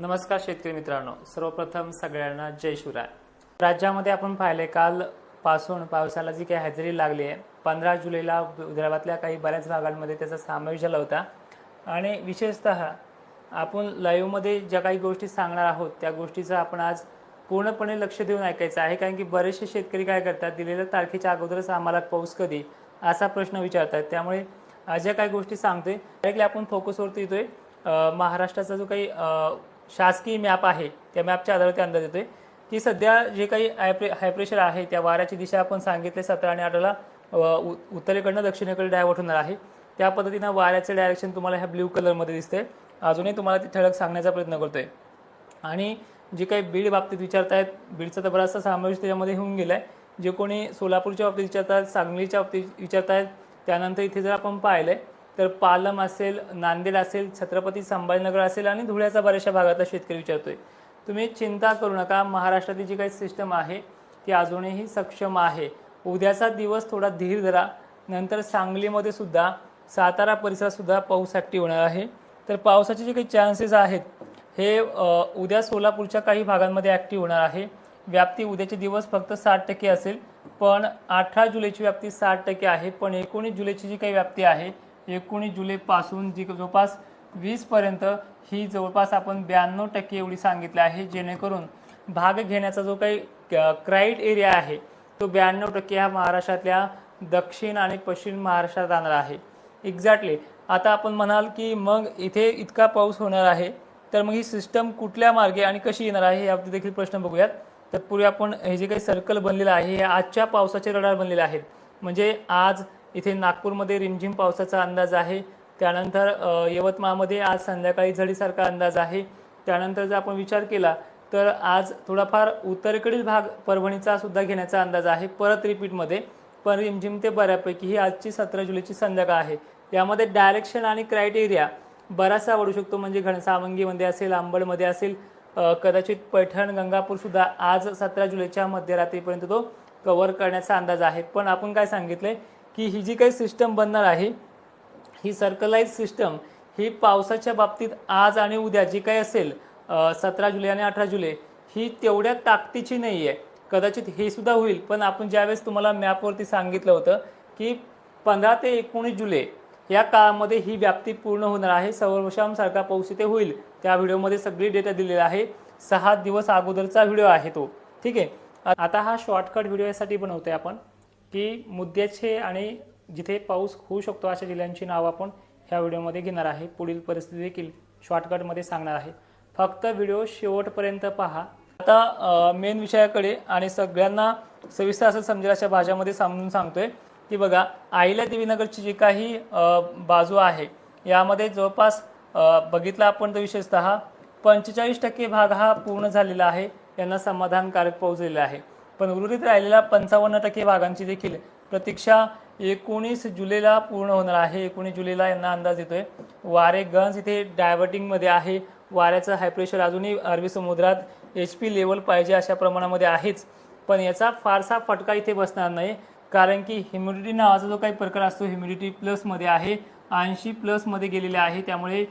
नमस्कार शेतकरी मित्रांनो. सर्वप्रथम सगळ्यांना जय शिवराय. राज्यामध्ये आपण पाहिले काल पासून पावसाला जी काही हजेरी लागली आहे पंधरा जुलैला विदर्भातल्या काही बऱ्याच भागांमध्ये त्याचा समावेश झाला होता. आणि विशेषत आपण लाईव्हमध्ये ज्या काही गोष्टी सांगणार आहोत त्या गोष्टीचं आपण आज पूर्णपणे लक्ष देऊन ऐकायचं आहे. कारण की बरेचसे शेतकरी काय करतात दिलेल्या तारखेच्या अगोदरच आम्हाला पाऊस कधी असा प्रश्न विचारतात. त्यामुळे ज्या काही गोष्टी सांगतोय डायरेक्टली आपण फोकसवरती येतोय. महाराष्ट्राचा जो काही शासकीय मॅप आहे त्या मॅपच्या आधारे ते अंदाज येतोय. की सध्या जे काही हायप्रे हायप्रेशर आहे त्या वाऱ्याची दिशा आपण सांगितले सतरा आणि अठराला उ- उत्तरेकडनं दक्षिणेकडे डायव्हर्ट होणार आहे. त्या पद्धतीनं वाऱ्याचं डायरेक्शन तुम्हाला ह्या ब्ल्यू कलरमध्ये दिसते अजूनही तुम्हाला ती ठळक सांगण्याचा प्रयत्न करतोय. आणि जे काही बीड बाबतीत विचारतायत बीडचा तर बराचसा समावेश त्याच्यामध्ये होऊन गेला आहे जे कोणी सोलापूरच्या बाबतीत विचारतात सांगलीच्या बाबतीत विचारतायत त्यानंतर इथे जर आपण पाहिलंय तर पालम असेल नांदेड असेल छत्रपती संभाजीनगर असेल आणि धुळ्याचा बऱ्याचशा भागातला शेतकरी विचारतोय. तुम्ही चिंता करू नका महाराष्ट्रातली जी काही सिस्टम आहे ती अजूनही सक्षम आहे. उद्याचा दिवस थोडा धीर धरा नंतर सांगलीमध्ये सुद्धा सातारा परिसरातसुद्धा पाऊस ॲक्टिव्ह होणार आहे. तर पावसाचे जे काही चान्सेस आहेत हे उद्या सोलापूरच्या काही भागांमध्ये ॲक्टिव्ह होणार आहे. व्याप्ती उद्याचे दिवस फक्त साठ टक्के असेल पण अठरा जुलैची व्याप्ती साठ टक्के आहे. पण एकोणीस जुलैची जी काही व्याप्ती आहे एकोणीस जुलैपासून जी जवळपास वीसपर्यंत ही जवळपास आपण ब्याण्णव टक्के एवढी सांगितली आहे जेणेकरून भाग घेण्याचा जो काही क्राईट एरिया आहे तो ब्याण्णव टक्के हा महाराष्ट्रातल्या दक्षिण आणि पश्चिम महाराष्ट्रात राहणार आहे. एक्झॅक्टली आता आपण म्हणाल की मग इथे इतका पाऊस होणार आहे तर मग ही सिस्टम कुठल्या मार्गे आणि कशी येणार आहे याबद्दल देखील प्रश्न बघूयात. तत्पूर्वी आपण हे जे काही सर्कल बनलेलं आहे हे आजच्या पावसाचे रडार बनलेले आहेत. म्हणजे आज इथे नागपूरमध्ये रिमझिम पावसाचा अंदाज आहे. त्यानंतर यवतमाळमध्ये आज संध्याकाळी झडीसारखा अंदाज आहे. त्यानंतर जर आपण विचार केला तर आज थोडाफार उत्तरेकडील भाग परभणीचा सुद्धा घेण्याचा अंदाज आहे परत रिपीटमध्ये. पण रिमझिम ते बऱ्यापैकी ही आजची सतरा जुलैची संध्याकाळ आहे. यामध्ये डायरेक्शन आणि क्रायटेरिया बराचसा वाढू शकतो म्हणजे घनसावंगीमध्ये असेल अंबडमध्ये असेल कदाचित पैठण गंगापूरसुद्धा आज सतरा जुलैच्या मध्यरात्रीपर्यंत तो कव्हर करण्याचा अंदाज आहे. पण आपण काय सांगितलंय की ही जी काही सिस्टम बनणार आहे ही सर्कलाइज सिस्टम ही पावसाच्या बाबतीत आज आणि उद्या जी काही असेल सतरा जुलै आणि अठरा जुलै ही तेवढ्या ताकदीची नाही आहे कदाचित हे सुद्धा होईल पण आपण ज्यावेळेस तुम्हाला मॅपवरती सांगितलं होतं की पंधरा ते एकोणीस जुलै या काळामध्ये ही व्याप्ती पूर्ण होणार आहे सारखा पाऊस इथे होईल. त्या व्हिडिओमध्ये सगळी डेटा दिलेला आहे. सहा दिवस अगोदरचा व्हिडिओ आहे तो. ठीक आहे? आता हा शॉर्टकट व्हिडिओ यासाठी बनवतोय आपण. की मुद्द्याचे आणि जिथे पाऊस होऊ शकतो अशा जिल्ह्यांची नावं आपण ह्या व्हिडिओमध्ये घेणार आहे. पुढील परिस्थिती देखील शॉर्टकटमध्ये सांगणार आहे. फक्त व्हिडिओ शेवटपर्यंत पहा. आता मेन विषयाकडे आणि सगळ्यांना सविस्तर असं समजेल अशा भाज्यामध्ये समजून सांगतोय की बघा आईला देवीनगरची जी काही बाजू आहे यामध्ये जवळपास बघितला आपण तर विशेषतः पंचेचाळीस टक्के भाग हा पूर्ण झालेला आहे. यांना समाधानकारक पोहोचलेला आहे. पण उर्वरित राहिलेल्या पंचावन्न टक्के भागांची देखील प्रतीक्षा एकोणीस जुलैला पूर्ण होणार आहे. एकोणीस जुलैला यांना अंदाज येतोय. वारे गंज इथे डायव्हर्टिंगमध्ये आहे. वाऱ्याचं हाय प्रेशर अजूनही अरबी समुद्रात एच पी लेवल पाहिजे अशा प्रमाणामध्ये आहेच. पण याचा फारसा फटका इथे बसणार नाही. कारण की ह्युमिडिटी नावाचा जो काही प्रकार असतो ह्युमिडिटी प्लसमध्ये आहे. ऐंशी प्लसमध्ये गेलेले आहे. त्यामुळे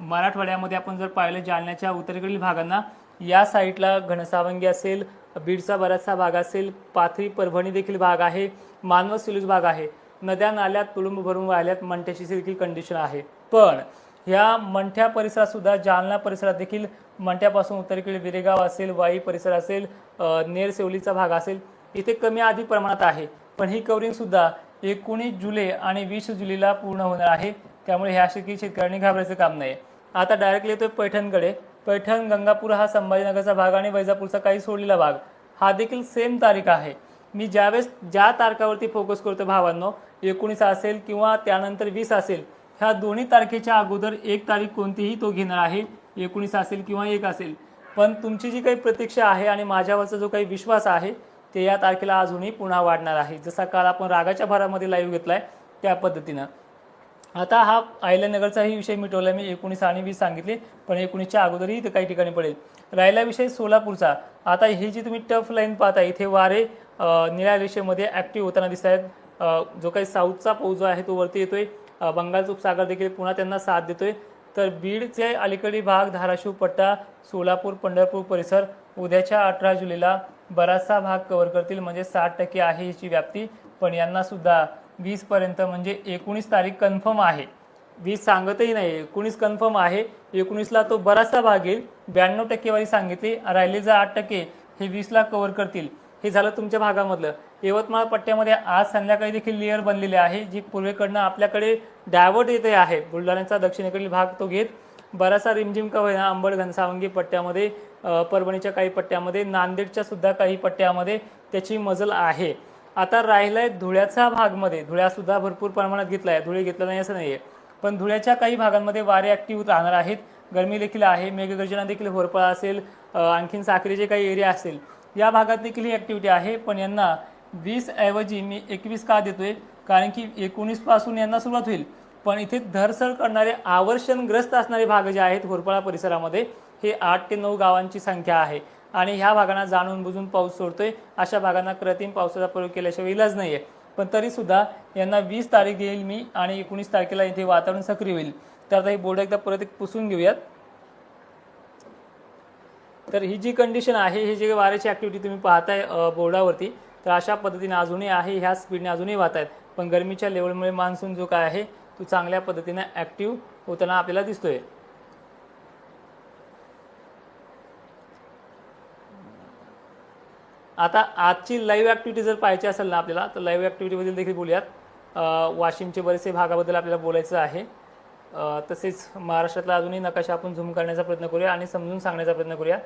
मराठवाड्यामध्ये आपण जर पाहिलं जालन्याच्या उत्तरेकडील भागांना या साईडला घनसावंगी असेल बीडचा बराचसा भाग असेल पाथरी परभणी देखील भाग आहे मानव सिलूज भाग आहे. नद्या नाल्यात तुडुंब भरून वाहिल्यात मंठ्याची देखील कंडिशन आहे. पण ह्या मंठ्या परिसरात सुद्धा जालना परिसरात देखील मंठ्यापासून उत्तरेकडे विरेगाव असेल वाई परिसर असेल नेरसेवलीचा भाग असेल इथे कमी अधिक प्रमाणात आहे. पण ही कव्हरिंग सुद्धा एकोणीस जुलै आणि वीस जुलैला पूर्ण होणार आहे. त्यामुळे ह्या शेतकरी शेतकऱ्यांनी घाबरायचं काम नाही आता डायरेक्टली येतोय पैठणकडे. पैठण गंगापूर हा संभाजीनगरचा भाग आणि वैजापूरचा काही सोडलेला भाग. हा देखील सेम तारीख आहे. मी ज्यावेळेस ज्या तारखावरती फोकस करतो भावांनो एकोणीस असेल किंवा त्यानंतर वीस असेल ह्या दोन्ही तारखेच्या अगोदर एक तारीख कोणतीही तो घेणार आहे एकोणीस असेल किंवा एक असेल. पण तुमची जी काही प्रतीक्षा आहे आणि माझ्यावरचा जो काही विश्वास आहे ते या तारखेला अजूनही पुन्हा वाढणार आहे. जसा काल आपण रागाच्या भरामध्ये लाईव्ह आहे त्या पद्धतीनं. आता हा आयल्यानगरचाही विषय मिटवला मी एकोणीस आणि वीस सांगितले पण एकोणीसच्या अगोदरही इथं काही ठिकाणी पडेल. राहिला विषय सोलापूरचा. आता ही जी तुम्ही टफ लाईन पाहता इथे वारे निळ्या रेषेमध्ये ॲक्टिव्ह होताना दिसत आहेत. जो काही साऊथचा पाऊस जो आहे तो वरती येतोय. अ, बंगालचा उपसागर देखील पुन्हा त्यांना साथ देतोय. तर बीडचे अलीकडील भाग धाराशिव पट्टा सोलापूर पंढरपूर परिसर उद्याच्या अठरा जुलैला बराचसा भाग कव्हर करतील. म्हणजे साठ टक्के आहे हिची व्याप्ती. पण यांना वीसपर्यंत म्हणजे एकोणीस तारीख कन्फर्म आहे. वीस सांगतही नाही एकोणीस कन्फर्म आहे. एकोणीसला तो बराचसा भाग येईल. ब्याण्णव टक्केवारी सांगितली जर आठ टक्के हे वीसला कव्हर करतील. हे झालं तुमच्या भागामधलं. यवतमाळ पट्ट्यामध्ये आज संध्याकाळी देखील लेअर बनलेले आहे जी पूर्वेकडनं आपल्याकडे डायव्हर्ट येते आहे. बुलढाण्याचा दक्षिणेकडील भाग तो घेत बराचसा रिमझिम का होईना अंबड घनसावंगी पट्ट्यामध्ये परभणीच्या काही पट्ट्यामध्ये नांदेडच्या सुद्धा काही पट्ट्यामध्ये त्याची मजल आहे. आता राहिलाय धुळ्याचा भागमध्ये. धुळ्यासुद्धा भरपूर प्रमाणात घेतला आहे धुळे घेतला नाही असं नाही आहे पण धुळ्याच्या काही भागांमध्ये वारे ॲक्टिव्ह राहणार आहेत. गरमी देखील आहे. मेघगर्जना देखील होरपळा असेल. अ, आणखीन साखरेचे काही एरिया असेल या भागात देखील ही ॲक्टिव्हिटी आहे. पण यांना वीस ऐवजी मी एकवीस का देतोय? कारण की एकोणीसपासून यांना सुरुवात होईल. पण इथे धरसळ करणारे आवर्षणग्रस्त असणारे भाग जे आहेत होरपळा परिसरामध्ये हे आठ ते नऊ गावांची संख्या आहे. आणि ह्या भागांना जाणून बुजून पाऊस सोडतोय. अशा भागांना कृत्रिम पावसाचा प्रयोग केल्याशिवाय इलाज नाही आहे पण तरीसुद्धा यांना वीस तारीख येईल मी आणि एकोणीस तारखेला इथे वातावरण सक्रिय होईल. तर आता ही बोर्ड एकदा परत एक पुसून घेऊयात. तर ही जी कंडिशन आहे ही जी वाऱ्याची ॲक्टिव्हिटी तुम्ही पाहताय बोर्डावरती तर अशा पद्धतीने अजूनही आहे ह्या स्पीडने अजूनही वाहत आहेत. पण गरमीच्या लेवलमुळे मान्सून जो काय आहे तो चांगल्या पद्धतीने ॲक्टिव्ह होताना आपल्याला दिसतोय. आता आजची लाईव्ह ॲक्टिव्हिटी जर पाहायची असेल ना आपल्याला तर लाईव्ह ॲक्टिव्हिटीबद्दल देखील बोलूयात. वाशिमचे बरेचसे भागाबद्दल आपल्याला बोलायचं आहे. तसेच महाराष्ट्रातला अजूनही नकाशा आपण झूम करण्याचा प्रयत्न करूया आणि समजून सांगण्याचा प्रयत्न करूया.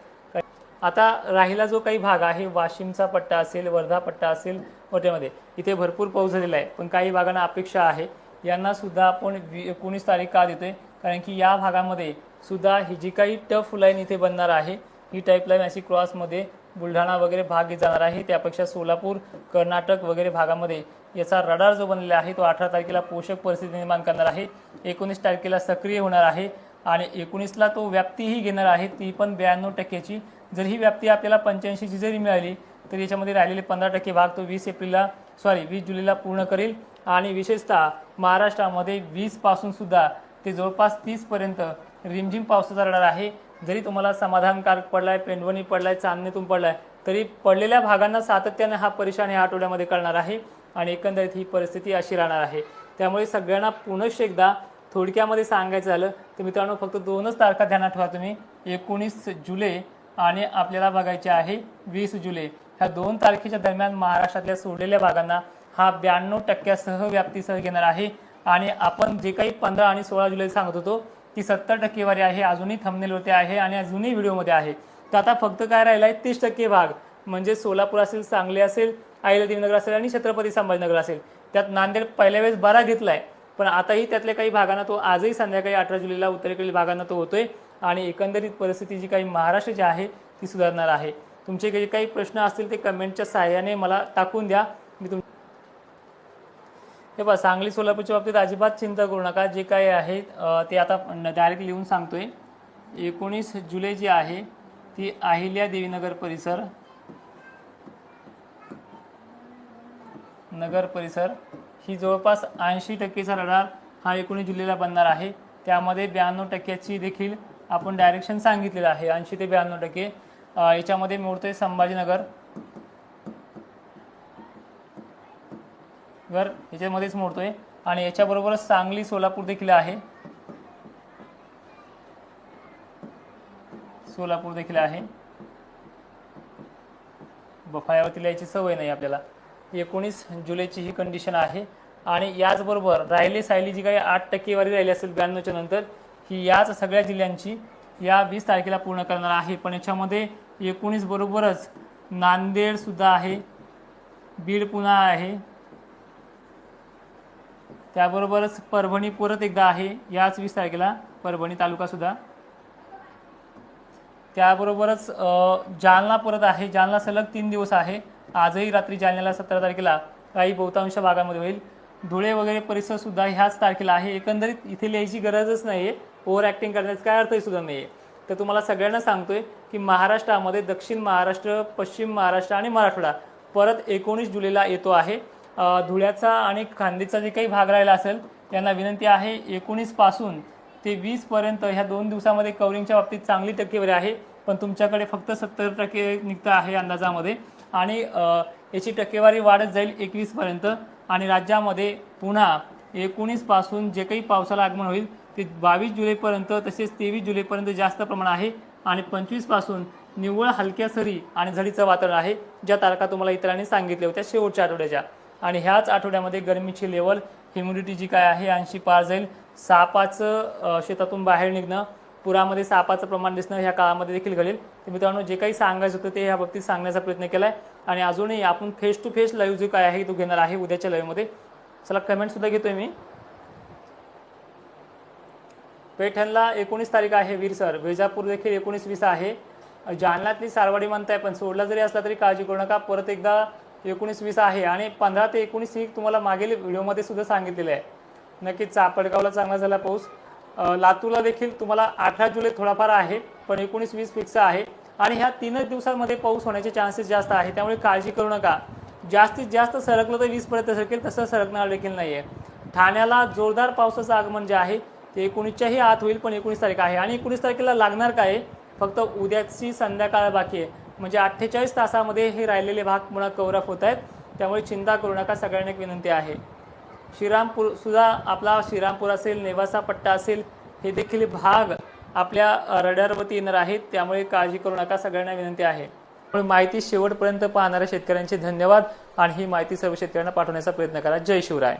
आता राहिला जो काही भाग आहे वाशिमचा पट्टा असेल वर्धा पट्टा असेल वट्यामध्ये इथे भरपूर पाऊस झालेला आहे. पण काही भागांना अपेक्षा आहे. यांना सुद्धा आपण वी एकोणीस तारीख का देतोय? कारण की या भागामध्ये सुद्धा ही जी काही टफ लाईन इथे बनणार आहे ही टाईप लाईन अशी क्रॉसमध्ये बुलढाणा वगैरे भाग जाणार आहे. त्यापेक्षा सोलापूर कर्नाटक वगैरे भागामध्ये याचा रडार जो बनलेला आहे तो अठरा तारखेला पोषक परिस्थिती निर्माण करणार आहे. एकोणीस तारखेला सक्रिय होणार आहे आणि एकोणीसला तो व्याप्तीही घेणार आहे. ती पण ब्याण्णव टक्क्याची. जर ही व्याप्ती आपल्याला पंच्याऐंशीची जरी मिळाली तर याच्यामध्ये राहिलेले पंधरा टक्के भाग तो वीस एप्रिलला सॉरी वीस जुलैला पूर्ण करेल. आणि विशेषतः महाराष्ट्रामध्ये वीसपासूनसुद्धा सुद्धा ते जवळपास तीसपर्यंत रिमझिम पावसाचा रडार आहे. जरी तुम्हाला समाधानकारक पडलाय पेंडवणी पडलाय चांदणीतून पडलाय तरी पडलेल्या भागांना सातत्याने हा परेशान या आठवड्यामध्ये कळणार आहे आणि एकंदरीत ही परिस्थिती अशी राहणार आहे. त्यामुळे सगळ्यांना पुनश्च एकदा थोडक्यामध्ये सांगायचं झालं तर मित्रांनो फक्त दोनच तारखा ध्यानात ठेवा तुम्ही. एकोणीस जुलै आणि आपल्याला बघायचे आहे वीस जुलै. ह्या दोन तारखेच्या दरम्यान महाराष्ट्रातल्या सोडलेल्या भागांना हा ब्याण्णव टक्क्यासह व्याप्तीसह घेणार आहे. आणि आपण जे काही पंधरा आणि सोळा जुलै सांगत होतो ती सत्तर टक्केवारी आहे अजूनही थंबनेलवरती आहे आणि अजूनही व्हिडिओमध्ये आहे. तर आता फक्त काय राहिलं आहे तीस टक्के भाग. म्हणजे सोलापूर असेल सांगली असेल अहिल्यादेवीनगर असेल आणि छत्रपती संभाजीनगर असेल. त्यात नांदेड पहिल्या वेळेस बरा आहे पण आताही त्यातल्या काही भागांना तो आजही संध्याकाळी अठरा जुलैला उत्तरेकडील भागांना तो होतोय. आणि एकंदरीत परिस्थिती जी काही महाराष्ट्राची आहे ती सुधारणार आहे. तुमचे काही काही प्रश्न असतील ते कमेंटच्या सहाय्याने मला टाकून द्या. मी तुम हे बघा सांगली सोलापूरच्या बाबतीत अजिबात चिंता करू नका. जे काही आहे ते आता डायरेक्ट लिहून सांगतोय. एकोणीस जुलै जी आहे ती अहिल्या देवीनगर परिसर नगर परिसर. ही जवळपास ऐंशी टक्केचा रडार हा एकोणीस जुलैला बनणार आहे. त्यामध्ये ब्याण्णव टक्क्याची देखील आपण डायरेक्शन सांगितलेलं आहे. ऐंशी ते ब्याण्णव टक्के. याच्यामध्ये मोडतोय संभाजीनगर. घर याच्यामध्येच आहे आणि याच्याबरोबरच सांगली सोलापूर देखील आहे. सोलापूर देखील आहे. बफायावरतीला याची सवय नाही आपल्याला. एकोणीस जुलैची ही कंडिशन आहे. आणि याचबरोबर राहिले सायली जी काही आठ टक्केवारी राहिली असेल ब्याण्णवच्या नंतर ही याच सगळ्या जिल्ह्यांची या वीस तारखेला पूर्ण करणार आहे. पण याच्यामध्ये एकोणीस बरोबरच नांदेड सुद्धा आहे. बीड पुन्हा आहे. त्याबरोबरच परभणी परत एकदा आहे याच वीस तारखेला परभणी तालुकासुद्धा त्याबरोबरच जालना परत आहे. जालना सलग तीन दिवस आहे. आजही रात्री जालन्याला सतरा तारखेला काही बहुतांश भागामध्ये होईल. धुळे वगैरे परिसर सुद्धा ह्याच तारखेला आहे. एकंदरीत इथे लिहायची गरजच नाही आहे ओव्हर ॲक्टिंग करण्याचा काय अर्थही सुद्धा नाही आहे तर तुम्हाला सगळ्यांना सांगतोय की महाराष्ट्रामध्ये दक्षिण महाराष्ट्र पश्चिम महाराष्ट्र आणि मराठवाडा परत एकोणीस जुलैला येतो आहे. धुळ्याचा आणि खांदेचा जे काही भाग राहिला असेल त्यांना विनंती आहे एकोणीसपासून ते वीस पर्यंत ह्या दोन दिवसामध्ये कवरिंगच्या बाबतीत चांगली टक्केवारी आहे. पण तुमच्याकडे फक्त सत्तर टक्के निघतं आहे अंदाजामध्ये. आणि याची टक्केवारी वाढत जाईल एकवीस पर्यंत. आणि राज्यामध्ये पुन्हा एकोणीसपासून जे काही पावसाला आगमन होईल ते बावीस जुलैपर्यंत तसेच तेवीस जुलैपर्यंत जास्त प्रमाण आहे. आणि पंचवीसपासून निव्वळ हलक्या सरी आणि झडीचं वातावरण आहे ज्या तारखा तुम्हाला इतरांनी सांगितल्या होत्या शेवटच्या आठवड्याच्या. आणि ह्याच आठवड्यामध्ये गरमीची लेवल ह्युमिडिटी जी काय आहे ऐंशी पार जाईल. सापाचं शेतातून बाहेर निघणं पुरामध्ये सापाचं प्रमाण दिसणं ह्या काळामध्ये देखील घडेल. तर मित्रांनो जे काही सांगायचं होतं ते ह्या बाबतीत सांगण्याचा प्रयत्न केला आहे आणि अजूनही आपण फेस टू फेस लाईव्ह जो काय आहे तो घेणार आहे उद्याच्या लाईव्हमध्ये चला कमेंटसुद्धा घेतोय मी. पैठणला एकोणीस तारीख आहे वीर सर. विजापूर देखील एकोणीस वीस आहे. जालन्यातली सारवाडी म्हणताय पण सोडला जरी असला तरी काळजी करू नका. परत एकदा एकोणीस वीस आहे आणि पंधरा ते एकोणीस ही तुम्हाला मागील व्हिडिओमध्ये सुद्धा सांगितलेलं आहे. नक्कीच चापडगावला चांगला झाला पाऊस. लातूरला देखील तुम्हाला अठरा जुलै थोडाफार आहे पण एकोणीस वीस फिक्स आहे. आणि ह्या तीनच दिवसांमध्ये पाऊस होण्याचे चान्सेस जास्त आहे त्यामुळे काळजी करू नका. जास्तीत जास्त सरकलं तर वीसपर्यंत सरकेल तसं सरकणार देखील नाही आहे ठाण्याला जोरदार पावसाचं आगमन जे आहे ते एकोणीसच्याही आत होईल पण एकोणीस तारीख आहे. आणि एकोणीस तारखेला लागणार काय फक्त उद्याची संध्याकाळ बाकी आहे. म्हणजे अठ्ठेचाळीस तासामध्ये हे राहिलेले भाग मुळात कवरअप होत आहेत. त्यामुळे चिंता करू नका सगळ्यांना एक विनंती आहे. श्रीरामपूर सुद्धा आपला श्रीरामपूर असेल नेवासा पट्टा असेल हे देखील भाग आपल्या रडारवरती येणार आहेत. त्यामुळे काळजी करू नका सगळ्यांना विनंती आहे. त्यामुळे माहिती शेवटपर्यंत पाहणाऱ्या शेतकऱ्यांचे धन्यवाद. आणि ही माहिती सर्व शेतकऱ्यांना पाठवण्याचा प्रयत्न करा. जय शिवराय.